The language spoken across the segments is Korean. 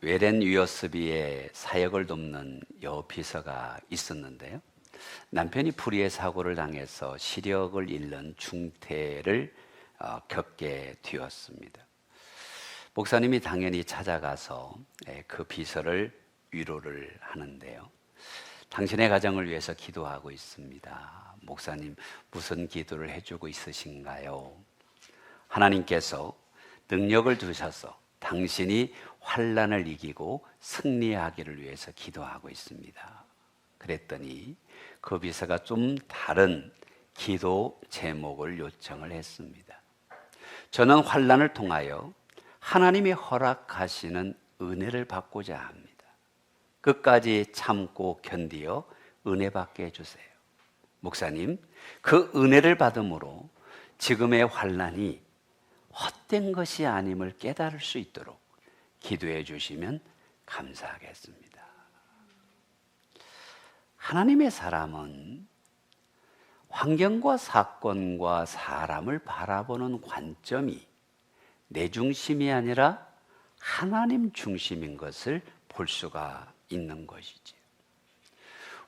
외렌 위어스비의 사역을 돕는 여비서가 있었는데요. 남편이 불의의 사고를 당해서 시력을 잃는 중태를 어, 겪게 되었습니다. 목사님이 당연히 찾아가서 예, 그 비서를 위로를 하는데요. 당신의 가정을 위해서 기도하고 있습니다. 목사님, 무슨 기도를 해주고 있으신가요? 하나님께서 능력을 두셔서 당신이 환란을 이기고 승리하기를 위해서 기도하고 있습니다. 그랬더니 그 비서가 좀 다른 기도 제목을 요청을 했습니다. 저는 환란을 통하여 하나님이 허락하시는 은혜를 받고자 합니다. 끝까지 참고 견디어 은혜 받게 해주세요. 목사님, 그 은혜를 받음으로 지금의 환란이 헛된 것이 아님을 깨달을 수 있도록 기도해 주시면 감사하겠습니다. 하나님의 사람은 환경과 사건과 사람을 바라보는 관점이 내 중심이 아니라 하나님 중심인 것을 볼 수가 있는 것이지.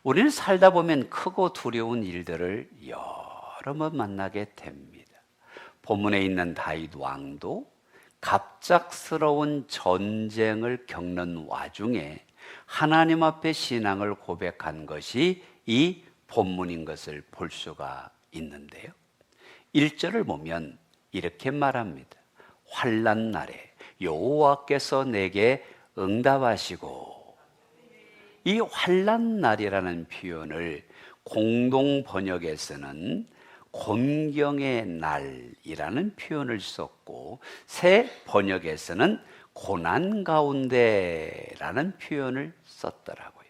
우리는 살다 보면 크고 두려운 일들을 여러 번 만나게 됩니다. 본문에 있는 다윗 왕도 갑작스러운 전쟁을 겪는 와중에 하나님 앞에 신앙을 고백한 것이 이 본문인 것을 볼 수가 있는데요. 1절을 보면 이렇게 말합니다. 환란 날에 여호와께서 내게 응답하시고 이 환란 날이라는 표현을 공동 번역에서는 곤경의 날이라는 표현을 썼고 새 번역에서는 고난 가운데라는 표현을 썼더라고요.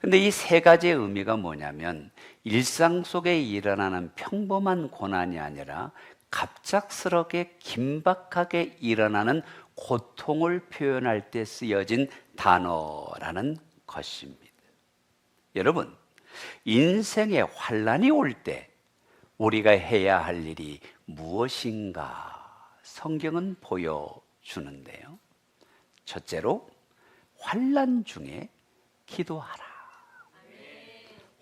근데 이 세 가지의 의미가 뭐냐면 일상 속에 일어나는 평범한 고난이 아니라 갑작스럽게 긴박하게 일어나는 고통을 표현할 때 쓰여진 단어라는 것입니다. 여러분, 인생에 환란이 올 때 우리가 해야 할 일이 무엇인가 성경은 보여주는데요. 첫째로 환란 중에 기도하라.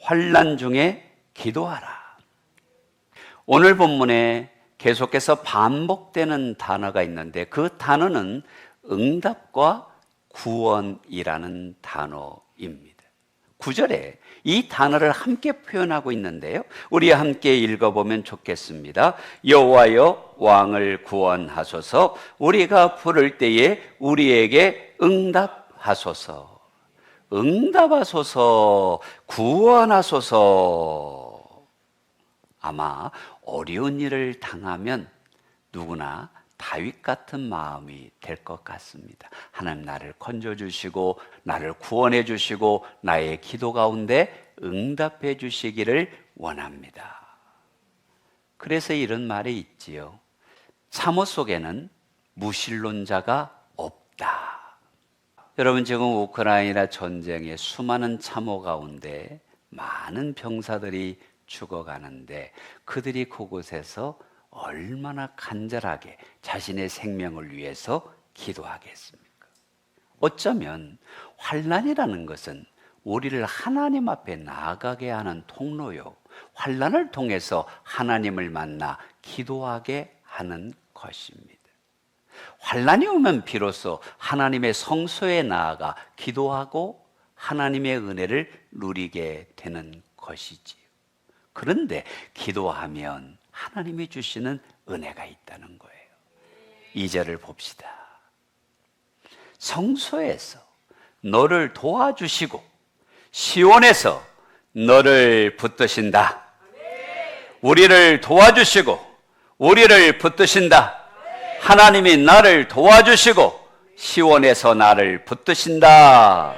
환란 중에 기도하라. 오늘 본문에 계속해서 반복되는 단어가 있는데 그 단어는 응답과 구원이라는 단어입니다. 구절에 이 단어를 함께 표현하고 있는데요. 우리 함께 읽어보면 좋겠습니다. 여호와여 왕을 구원하소서 우리가 부를 때에 우리에게 응답하소서. 응답하소서, 구원하소서. 아마 어려운 일을 당하면 누구나 다윗 같은 마음이 될 것 같습니다. 하나님 나를 건져 주시고 나를 구원해 주시고 나의 기도 가운데 응답해 주시기를 원합니다. 그래서 이런 말이 있지요. 참호 속에는 무신론자가 없다. 여러분 지금 우크라이나 전쟁의 수많은 참호 가운데 많은 병사들이 죽어가는데 그들이 그곳에서 얼마나 간절하게 자신의 생명을 위해서 기도하겠습니까? 어쩌면 환란이라는 것은 우리를 하나님 앞에 나아가게 하는 통로요. 환란을 통해서 하나님을 만나 기도하게 하는 것입니다. 환란이 오면 비로소 하나님의 성소에 나아가 기도하고 하나님의 은혜를 누리게 되는 것이지요. 그런데 기도하면 하나님이 주시는 은혜가 있다는 거예요. 이절을 봅시다. 성소에서 너를 도와주시고 시온에서 너를 붙드신다. 우리를 도와주시고 우리를 붙드신다. 하나님이 나를 도와주시고 시온에서 나를 붙드신다.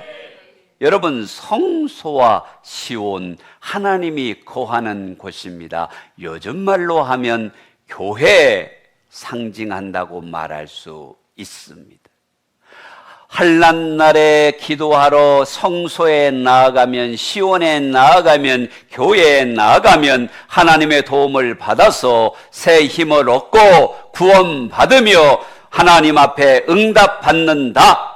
여러분 성소와 시온 하나님이 거하는 곳입니다. 요즘 말로 하면 교회 상징한다고 말할 수 있습니다. 한란 날에 기도하러 성소에 나아가면 시온에 나아가면 교회에 나아가면 하나님의 도움을 받아서 새 힘을 얻고 구원 받으며 하나님 앞에 응답 받는다.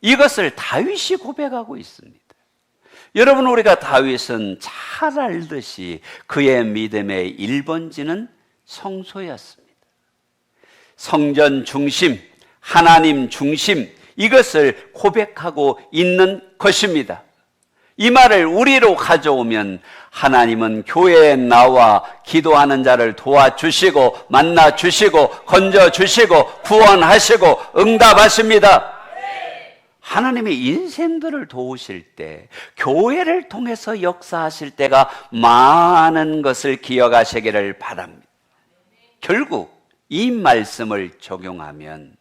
이것을 다윗이 고백하고 있습니다. 여러분 우리가 다윗은 잘 알듯이 그의 믿음의 1번지는 성소였습니다. 성전 중심, 하나님 중심 이것을 고백하고 있는 것입니다. 이 말을 우리로 가져오면 하나님은 교회에 나와 기도하는 자를 도와주시고 만나주시고 건져주시고 구원하시고 응답하십니다. 하나님의 인생들을 도우실 때, 교회를 통해서 역사하실 때가 많은 것을 기억하시기를 바랍니다. 결국 이 말씀을 적용하면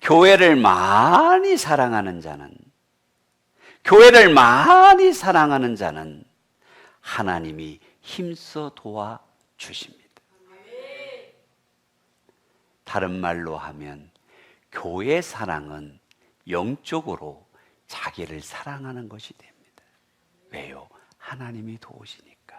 교회를 많이 사랑하는 자는 교회를 많이 사랑하는 자는 하나님이 힘써 도와 주십니다. 다른 말로 하면 교회 사랑은 영적으로 자기를 사랑하는 것이 됩니다. 왜요? 하나님이 도우시니까.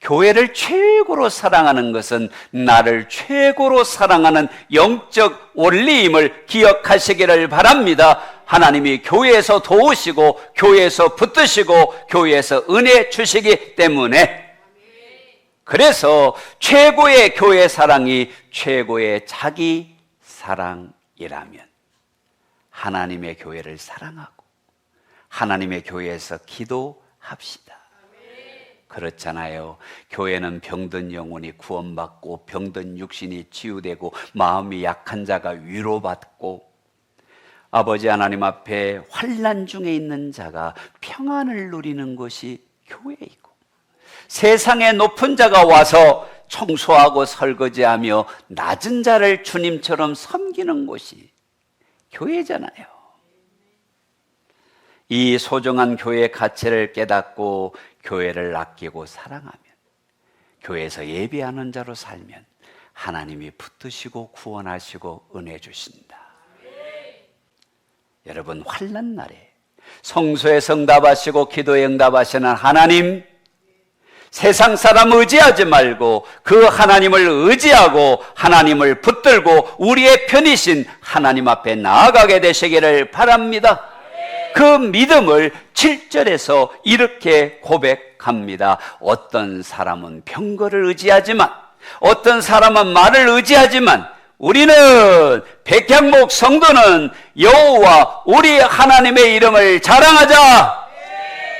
교회를 최고로 사랑하는 것은 나를 최고로 사랑하는 영적 원리임을 기억하시기를 바랍니다. 하나님이 교회에서 도우시고, 교회에서 붙드시고, 교회에서 은혜 주시기 때문에 그래서 최고의 교회 사랑이 최고의 자기 사랑이라면 하나님의 교회를 사랑하고 하나님의 교회에서 기도합시다. 그렇잖아요. 교회는 병든 영혼이 구원받고 병든 육신이 치유되고 마음이 약한 자가 위로받고 아버지 하나님 앞에 환란 중에 있는 자가 평안을 누리는 것이 교회이고 세상의 높은 자가 와서 청소하고 설거지하며 낮은 자를 주님처럼 섬기는 곳이 교회잖아요. 이 소중한 교회의 가치를 깨닫고 교회를 아끼고 사랑하면 교회에서 예배하는 자로 살면 하나님이 붙드시고 구원하시고 은혜 주신다. 여러분 환난 날에 성소에 성답하시고 기도에 응답하시는 하나님 세상 사람 의지하지 말고 그 하나님을 의지하고 하나님을 붙들고 우리의 편이신 하나님 앞에 나아가게 되시기를 바랍니다. 그 믿음을 7절에서 이렇게 고백합니다. 어떤 사람은 병거를 의지하지만 어떤 사람은 말을 의지하지만 우리는 백향목 성도는 여호와 우리 하나님의 이름을 자랑하자.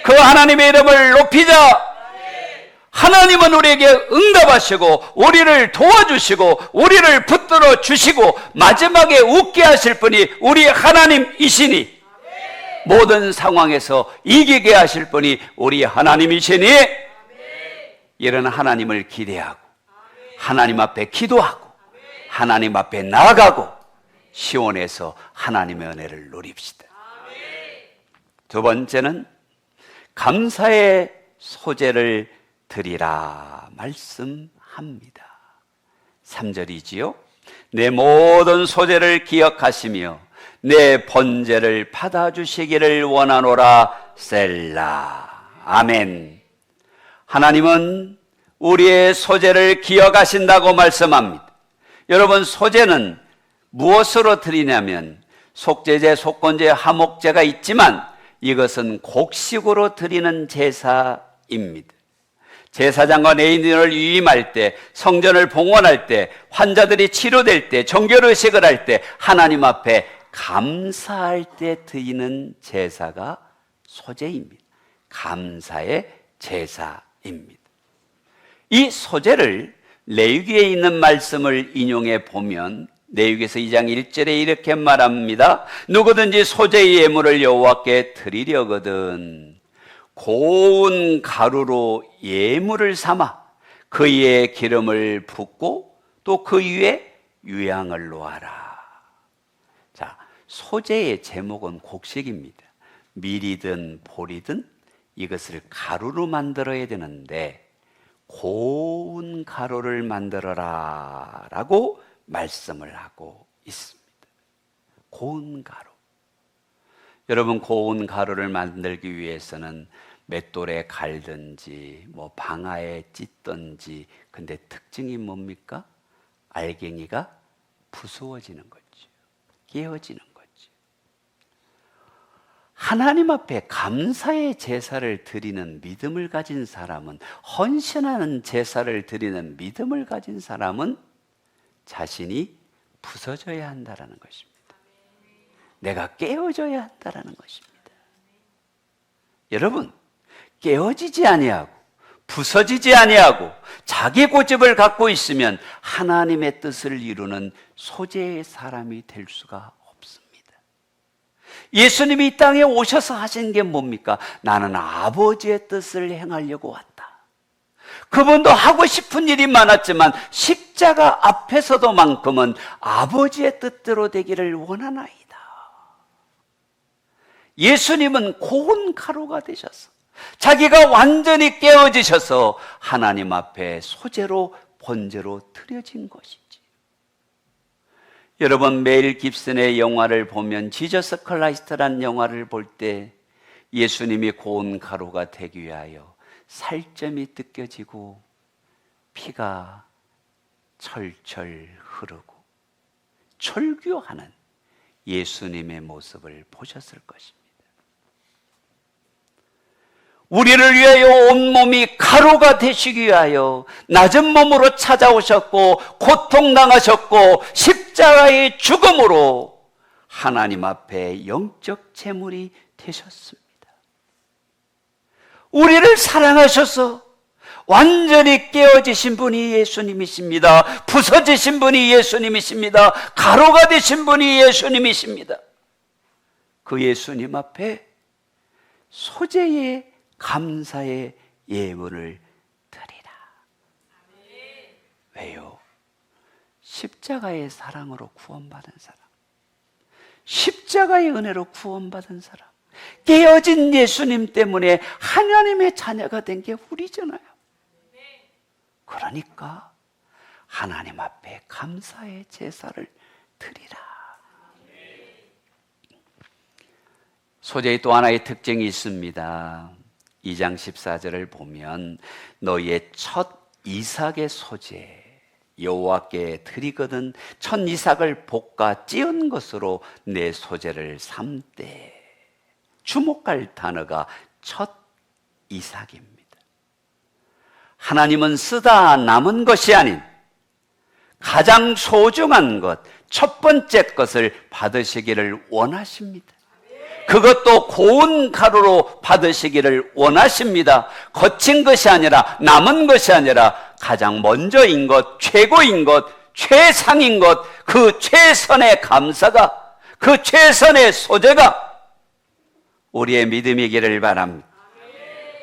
그 하나님의 이름을 높이자. 하나님은 우리에게 응답하시고 우리를 도와주시고 우리를 붙들어 주시고 마지막에 웃게 하실 분이 우리 하나님이시니 모든 상황에서 이기게 하실 분이 우리 하나님이시니 이런 하나님을 기대하고 하나님 앞에 기도하고 하나님 앞에 나아가고 시온에서 하나님의 은혜를 누립시다. 두 번째는 감사의 소재를 드리라 말씀합니다. 3절이지요. 내 모든 소재를 기억하시며 내 번제를 받아주시기를 원하노라 셀라. 아멘. 하나님은 우리의 소재를 기억하신다고 말씀합니다. 여러분, 소재는 무엇으로 드리냐면 속죄제, 속건제, 하목제가 있지만 이것은 곡식으로 드리는 제사입니다. 제사장과 레인들을 위임할 때, 성전을 봉헌할 때, 환자들이 치료될 때, 정결의식을 할 때, 하나님 앞에 감사할 때 드리는 제사가 소제입니다. 감사의 제사입니다. 이 소제를 레위기에 있는 말씀을 인용해 보면 레위기에서 2장 1절에 이렇게 말합니다. 누구든지 소제의 예물을 여호와께 드리려거든 고운 가루로 예물을 삼아 그 위에 기름을 붓고 또 그 위에 유향을 놓아라. 자, 소재의 제목은 곡식입니다. 밀이든 보리든 이것을 가루로 만들어야 되는데 고운 가루를 만들어라 라고 말씀을 하고 있습니다. 고운 가루. 여러분, 고운 가루를 만들기 위해서는 맷돌에 갈든지, 뭐 방아에 찢든지, 근데 특징이 뭡니까? 알갱이가 부수어지는 거죠. 깨어지는 거죠. 하나님 앞에 감사의 제사를 드리는 믿음을 가진 사람은 헌신하는 제사를 드리는 믿음을 가진 사람은 자신이 부서져야 한다라는 것입니다. 내가 깨어져야 한다라는 것입니다. 여러분, 깨어지지 아니하고 부서지지 아니하고 자기 고집을 갖고 있으면 하나님의 뜻을 이루는 소재의 사람이 될 수가 없습니다. 예수님이 이 땅에 오셔서 하신 게 뭡니까? 나는 아버지의 뜻을 행하려고 왔다. 그분도 하고 싶은 일이 많았지만 십자가 앞에서도만큼은 아버지의 뜻대로 되기를 원하나이다. 예수님은 고운 가루가 되셔서 자기가 완전히 깨어지셔서 하나님 앞에 소재로 본제로 드려진 것이지. 여러분 메일 깁슨의 영화를 보면 지저스 클라이스트란 영화를 볼 때 예수님이 고운 가루가 되기 위하여 살점이 뜯겨지고 피가 철철 흐르고 철교하는 예수님의 모습을 보셨을 것입니다. 우리를 위하여 온몸이 가루가 되시기 위하여 낮은 몸으로 찾아오셨고 고통당하셨고 십자가의 죽음으로 하나님 앞에 영적 제물이 되셨습니다. 우리를 사랑하셔서 완전히 깨어지신 분이 예수님이십니다. 부서지신 분이 예수님이십니다. 가루가 되신 분이 예수님이십니다. 그 예수님 앞에 소재의 감사의 예물을 드리라. 왜요? 십자가의 사랑으로 구원받은 사람. 십자가의 은혜로 구원받은 사람. 깨어진 예수님 때문에 하나님의 자녀가 된 게 우리잖아요. 그러니까 하나님 앞에 감사의 제사를 드리라. 소재의 또 하나의 특징이 있습니다. 2장 14절을 보면 너희의 첫 이삭의 소재 여호와께 드리거든 첫 이삭을 볶아 찌은 것으로 내 소재를 삼되 주목할 단어가 첫 이삭입니다. 하나님은 쓰다 남은 것이 아닌 가장 소중한 것, 첫 번째 것을 받으시기를 원하십니다. 그것도 고운 가루로 받으시기를 원하십니다. 거친 것이 아니라 남은 것이 아니라 가장 먼저인 것, 최고인 것, 최상인 것, 그 최선의 감사가, 그 최선의 소재가 우리의 믿음이기를 바랍니다.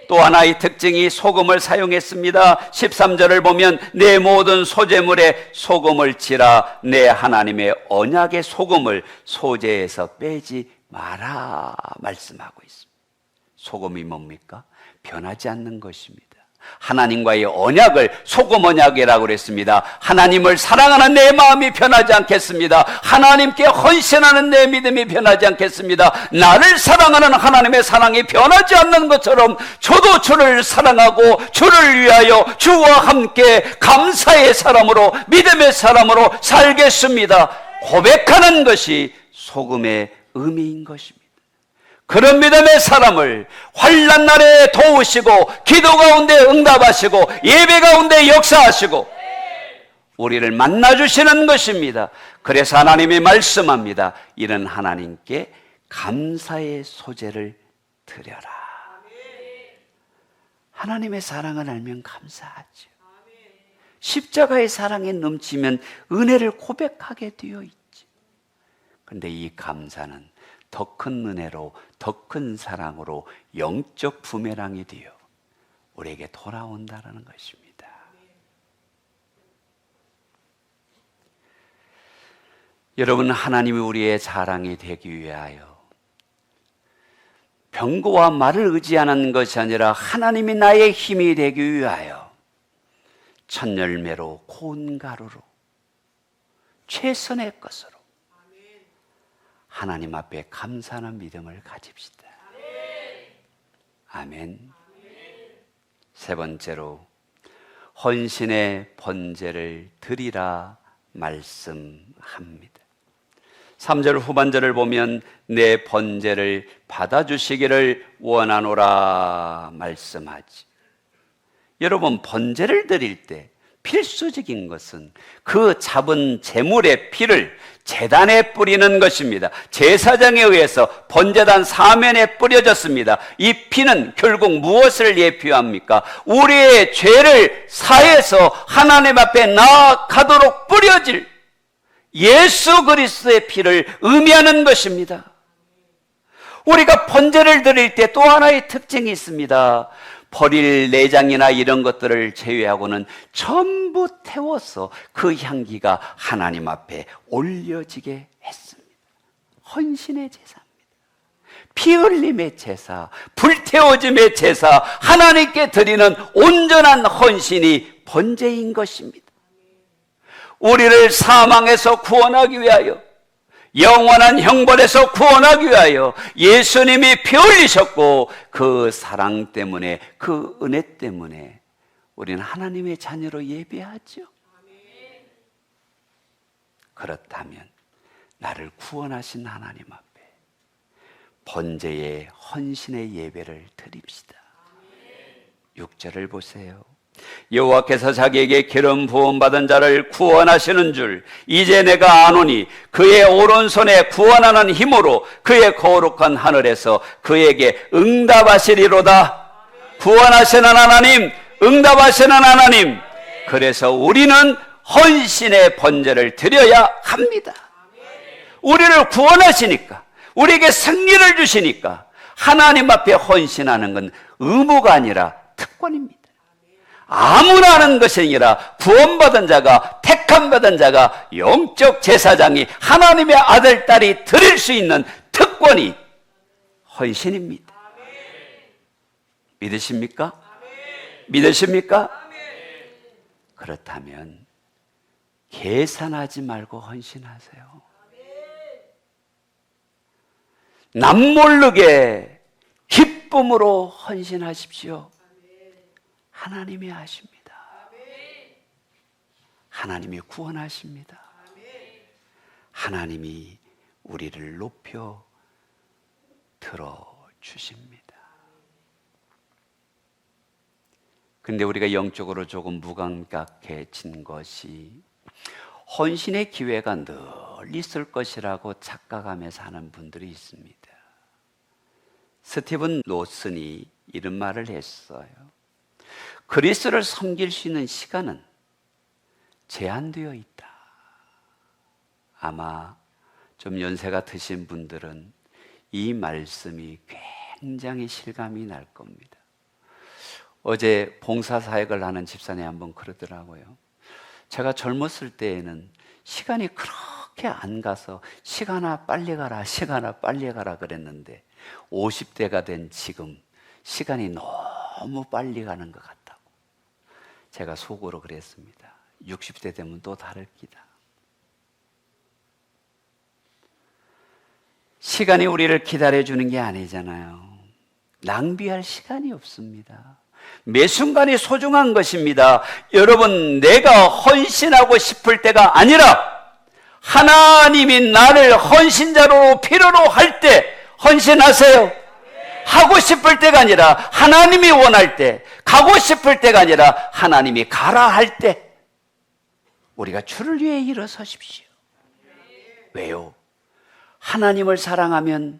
또 하나의 특징이 소금을 사용했습니다. 13절을 보면 내 모든 소재물에 소금을 치라 내 하나님의 언약의 소금을 소재에서 빼지 마라 말씀하고 있습니다. 소금이 뭡니까? 변하지 않는 것입니다. 하나님과의 언약을 소금 언약이라고 그랬습니다. 하나님을 사랑하는 내 마음이 변하지 않겠습니다. 하나님께 헌신하는 내 믿음이 변하지 않겠습니다. 나를 사랑하는 하나님의 사랑이 변하지 않는 것처럼 저도 주를 사랑하고 주를 위하여 주와 함께 감사의 사람으로 믿음의 사람으로 살겠습니다. 고백하는 것이 소금의 의미인 것입니다. 그런 믿음의 사람을 환란 날에 도우시고 기도 가운데 응답하시고 예배 가운데 역사하시고 우리를 만나 주시는 것입니다. 그래서 하나님이 말씀합니다. 이런 하나님께 감사의 소재를 드려라. 하나님의 사랑을 알면 감사하죠. 십자가의 사랑에 넘치면 은혜를 고백하게 되어 있죠. 근데 이 감사는 더 큰 은혜로, 더 큰 사랑으로 영적 부메랑이 되어 우리에게 돌아온다라는 것입니다. 여러분, 하나님이 우리의 자랑이 되기 위하여 병고와 말을 의지하는 것이 아니라 하나님이 나의 힘이 되기 위하여 첫 열매로 고운 가루로 최선의 것으로 하나님 앞에 감사하는 믿음을 가집시다. 아멘. 세 번째로 헌신의 번제를 드리라 말씀합니다. 3절 후반절을 보면 내 번제를 받아주시기를 원하노라 말씀하지. 여러분, 번제를 드릴 때 필수적인 것은 그 잡은 재물의 피를 재단에 뿌리는 것입니다. 제사장에 의해서 번제단 사면에 뿌려졌습니다. 이 피는 결국 무엇을 예표합니까? 우리의 죄를 사해서 하나님 앞에 나아가도록 뿌려질 예수 그리스도의 피를 의미하는 것입니다. 우리가 번제를 드릴 때 또 하나의 특징이 있습니다. 버릴 내장이나 이런 것들을 제외하고는 전부 태워서 그 향기가 하나님 앞에 올려지게 했습니다. 헌신의 제사입니다. 피 흘림의 제사, 불태워짐의 제사, 하나님께 드리는 온전한 헌신이 번제인 것입니다. 우리를 사망에서 구원하기 위하여 영원한 형벌에서 구원하기 위하여 예수님이 피 흘리셨고 그 사랑 때문에 그 은혜 때문에 우리는 하나님의 자녀로 예배하죠. 그렇다면 나를 구원하신 하나님 앞에 번제의 헌신의 예배를 드립시다. 6절을 보세요. 여호와께서 자기에게 기름 부음 받은 자를 구원하시는 줄 이제 내가 아노니 그의 오른손에 구원하는 힘으로 그의 거룩한 하늘에서 그에게 응답하시리로다. 구원하시는 하나님 응답하시는 하나님. 그래서 우리는 헌신의 번제를 드려야 합니다. 우리를 구원하시니까 우리에게 승리를 주시니까 하나님 앞에 헌신하는 건 의무가 아니라 특권입니다 아무나 하는 것이 아니라 구원받은 자가 택함 받은 자가 영적 제사장이 하나님의 아들 딸이 드릴 수 있는 특권이 헌신입니다. 믿으십니까? 믿으십니까? 그렇다면 계산하지 말고 헌신하세요. 남모르게 기쁨으로 헌신하십시오. 하나님이 하십니다. 하나님이 구원하십니다. 하나님이 우리를 높여 들어 주십니다. 근데 우리가 영적으로 조금 무감각해진 것이 헌신의 기회가 늘 있을 것이라고 착각하며 사는 분들이 있습니다. 스티븐 노슨이 이런 말을 했어요. 그리스를 섬길 수 있는 시간은 제한되어 있다. 아마 좀 연세가 드신 분들은 이 말씀이 굉장히 실감이 날 겁니다. 어제 봉사 사역을 하는 집사님 한번 그러더라고요. 제가 젊었을 때에는 시간이 그렇게 안 가서 시간아 빨리 가라, 시간아 빨리 가라 그랬는데 50대가 된 지금 시간이 너무 빨리 가는 것 같다고. 제가 속으로 그랬습니다. 60대 되면 또 다를 기다. 시간이 우리를 기다려주는 게 아니잖아요. 낭비할 시간이 없습니다. 매 순간이 소중한 것입니다. 여러분, 내가 헌신하고 싶을 때가 아니라 하나님이 나를 헌신자로 필요로 할 때 헌신하세요. 하고 싶을 때가 아니라 하나님이 원할 때, 가고 싶을 때가 아니라 하나님이 가라 할 때, 우리가 주를 위해 일어서십시오. 왜요? 하나님을 사랑하면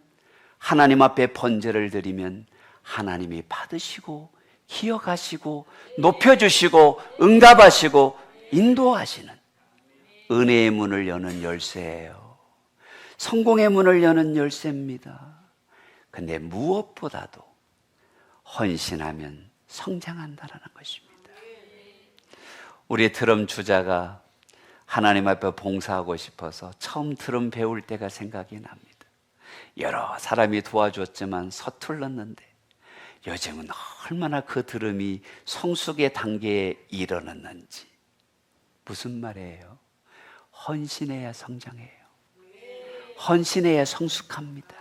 하나님 앞에 번제를 드리면 하나님이 받으시고 기억하시고 높여주시고 응답하시고 인도하시는 은혜의 문을 여는 열쇠예요. 성공의 문을 여는 열쇠입니다. 근데 무엇보다도 헌신하면 성장한다라는 것입니다. 우리 드럼 주자가 하나님 앞에 봉사하고 싶어서 처음 드럼 배울 때가 생각이 납니다. 여러 사람이 도와줬지만 서툴렀는데 요즘은 얼마나 그 드럼이 성숙의 단계에 이르렀는지 무슨 말이에요? 헌신해야 성장해요. 헌신해야 성숙합니다.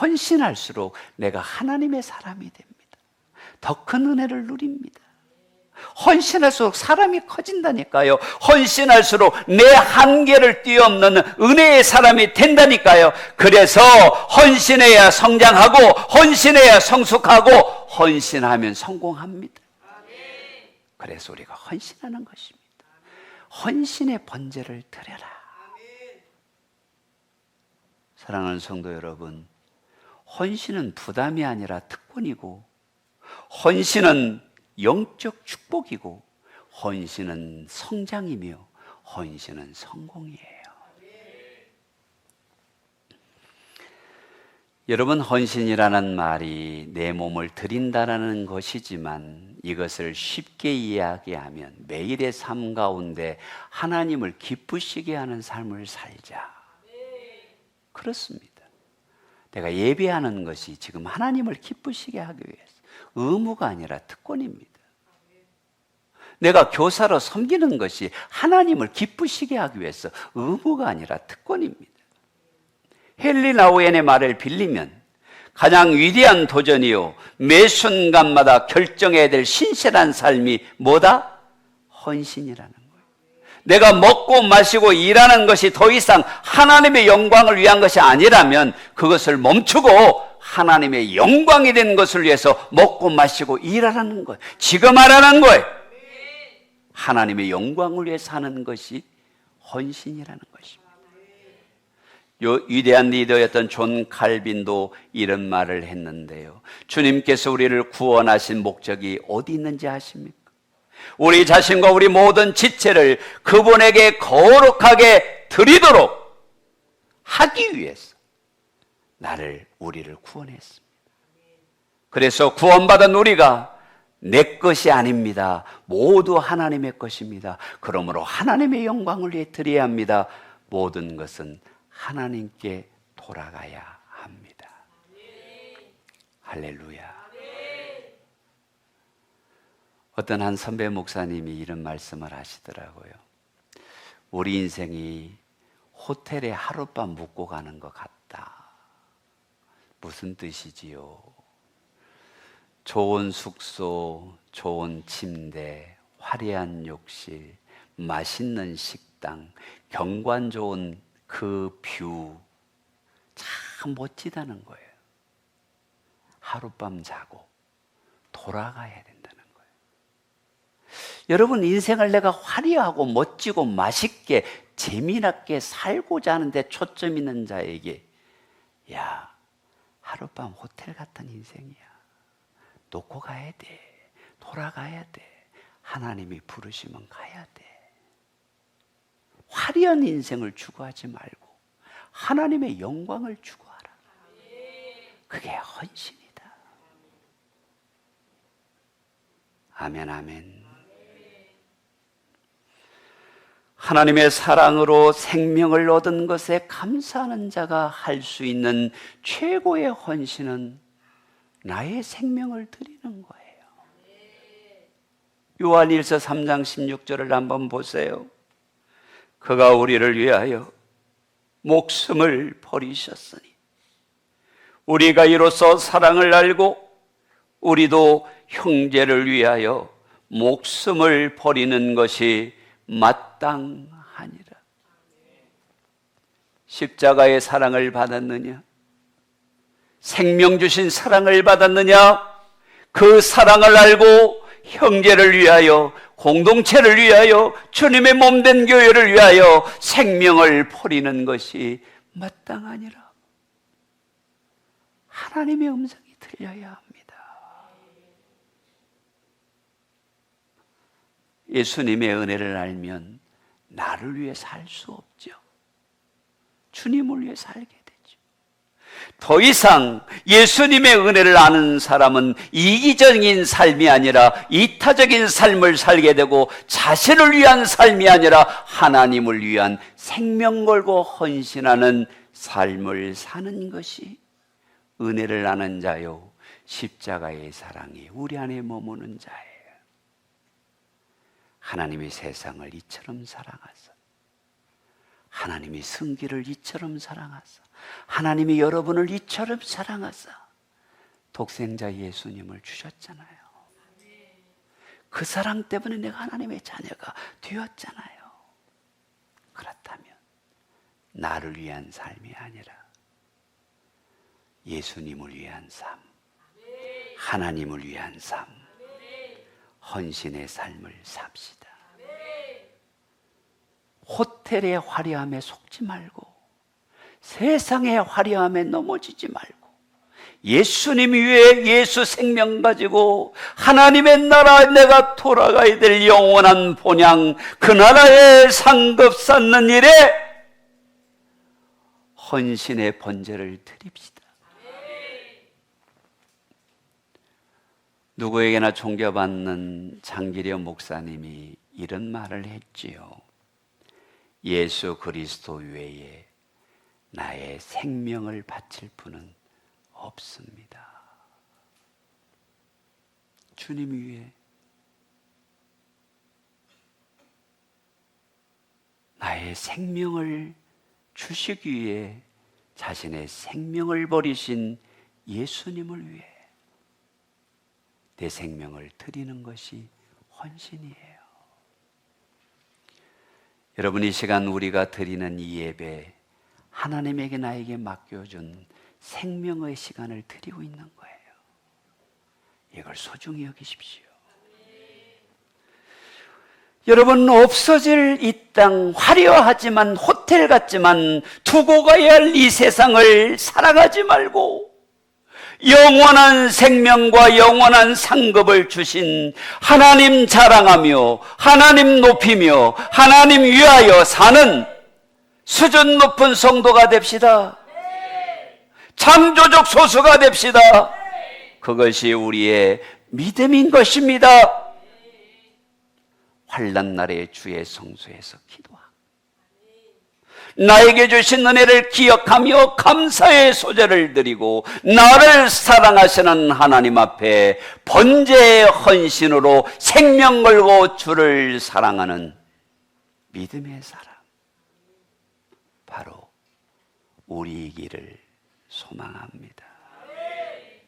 헌신할수록 내가 하나님의 사람이 됩니다. 더 큰 은혜를 누립니다. 헌신할수록 사람이 커진다니까요. 헌신할수록 내 한계를 뛰어넘는 은혜의 사람이 된다니까요. 그래서 헌신해야 성장하고, 헌신해야 성숙하고, 헌신하면 성공합니다. 그래서 우리가 헌신하는 것입니다. 헌신의 번제를 드려라. 사랑하는 성도 여러분, 헌신은 부담이 아니라 특권이고, 헌신은 영적 축복이고, 헌신은 성장이며, 헌신은 성공이에요. 여러분, 헌신이라는 말이 내 몸을 드린다라는 것이지만 이것을 쉽게 이야기하면 매일의 삶 가운데 하나님을 기쁘시게 하는 삶을 살자. 그렇습니다. 내가 예배하는 것이 지금 하나님을 기쁘시게 하기 위해서 의무가 아니라 특권입니다. 내가 교사로 섬기는 것이 하나님을 기쁘시게 하기 위해서 의무가 아니라 특권입니다. 헨리 나우엔의 말을 빌리면 가장 위대한 도전이요. 매 순간마다 결정해야 될 신실한 삶이 뭐다? 헌신이라는 거예요. 내가 먹고 마시고 일하는 것이 더 이상 하나님의 영광을 위한 것이 아니라면 그것을 멈추고 하나님의 영광이 된 것을 위해서 먹고 마시고 일하라는 거예요. 지금 하라는 거예요. 하나님의 영광을 위해 사는 것이 헌신이라는 것입니다. 요 위대한 리더였던 존 칼빈도 이런 말을 했는데요. 주님께서 우리를 구원하신 목적이 어디 있는지 아십니까? 우리 자신과 우리 모든 지체를 그분에게 거룩하게 드리도록 하기 위해서 나를 우리를 구원했습니다. 그래서 구원받은 우리가 내 것이 아닙니다. 모두 하나님의 것입니다. 그러므로 하나님의 영광을 드려야 합니다. 모든 것은 하나님께 돌아가야 합니다. 할렐루야. 어떤 한 선배 목사님이 이런 말씀을 하시더라고요. 우리 인생이 호텔에 하룻밤 묵고 가는 것 같다. 무슨 뜻이지요? 좋은 숙소, 좋은 침대, 화려한 욕실, 맛있는 식당, 경관 좋은 그 뷰, 참 멋지다는 거예요. 하룻밤 자고 돌아가야 된다는 거예요. 여러분, 인생을 내가 화려하고 멋지고 맛있게 재미나게 살고자 하는데 초점 있는 자에게, 야, 하룻밤 호텔 같은 인생이야. 놓고 가야 돼. 돌아가야 돼. 하나님이 부르시면 가야 돼. 화려한 인생을 추구하지 말고 하나님의 영광을 추구하라. 그게 헌신이다. 아멘, 아멘. 하나님의 사랑으로 생명을 얻은 것에 감사하는 자가 할 수 있는 최고의 헌신은 나의 생명을 드리는 거예요. 요한일서 3장 16절을 한번 보세요. 그가 우리를 위하여 목숨을 버리셨으니 우리가 이로써 사랑을 알고 우리도 형제를 위하여 목숨을 버리는 것이 마땅하니라. 십자가의 사랑을 받았느냐? 생명 주신 사랑을 받았느냐? 그 사랑을 알고 형제를 위하여 공동체를 위하여 주님의 몸된 교회를 위하여 생명을 버리는 것이 마땅하니라. 하나님의 음성이 들려야 합니다. 예수님의 은혜를 알면 나를 위해 살 수 없죠. 주님을 위해 살게 되죠. 더 이상 예수님의 은혜를 아는 사람은 이기적인 삶이 아니라 이타적인 삶을 살게 되고 자신을 위한 삶이 아니라 하나님을 위한 생명 걸고 헌신하는 삶을 사는 것이 은혜를 아는 자요 십자가의 사랑이 우리 안에 머무는 자예요. 하나님이 세상을 이처럼 사랑하사 하나님이 승기를 이처럼 사랑하사 하나님이 여러분을 이처럼 사랑하사 독생자 예수님을 주셨잖아요. 그 사랑 때문에 내가 하나님의 자녀가 되었잖아요. 그렇다면 나를 위한 삶이 아니라 예수님을 위한 삶, 하나님을 위한 삶, 헌신의 삶을 삽시다. 호텔의 화려함에 속지 말고 세상의 화려함에 넘어지지 말고 예수님 위에 예수 생명 가지고 하나님의 나라에 내가 돌아가야 될 영원한 본향 그 나라에 상급 쌓는 일에 헌신의 번제를 드립시다. 누구에게나 존경받는 장기려 목사님이 이런 말을 했지요. 예수 그리스도 외에 나의 생명을 바칠 분은 없습니다. 주님 위에 나의 생명을 주시기 위해 자신의 생명을 버리신 예수님을 위해 내 생명을 드리는 것이 헌신이에요. 여러분 이 시간 우리가 드리는 이 예배 하나님에게 나에게 맡겨준 생명의 시간을 드리고 있는 거예요. 이걸 소중히 여기십시오. 여러분 없어질 이 땅 화려하지만 호텔 같지만 두고 가야 할 이 세상을 살아가지 말고 영원한 생명과 영원한 상급을 주신 하나님 자랑하며 하나님 높이며 하나님 위하여 사는 수준 높은 성도가 됩시다. 창조적 소수가 됩시다. 그것이 우리의 믿음인 것입니다. 환란 날에 주의 성소에서 기도하. 나에게 주신 은혜를 기억하며 감사의 소재를 드리고 나를 사랑하시는 하나님 앞에 번제의 헌신으로 생명 걸고 주를 사랑하는 믿음의 사람. 바로 우리이기를 소망합니다.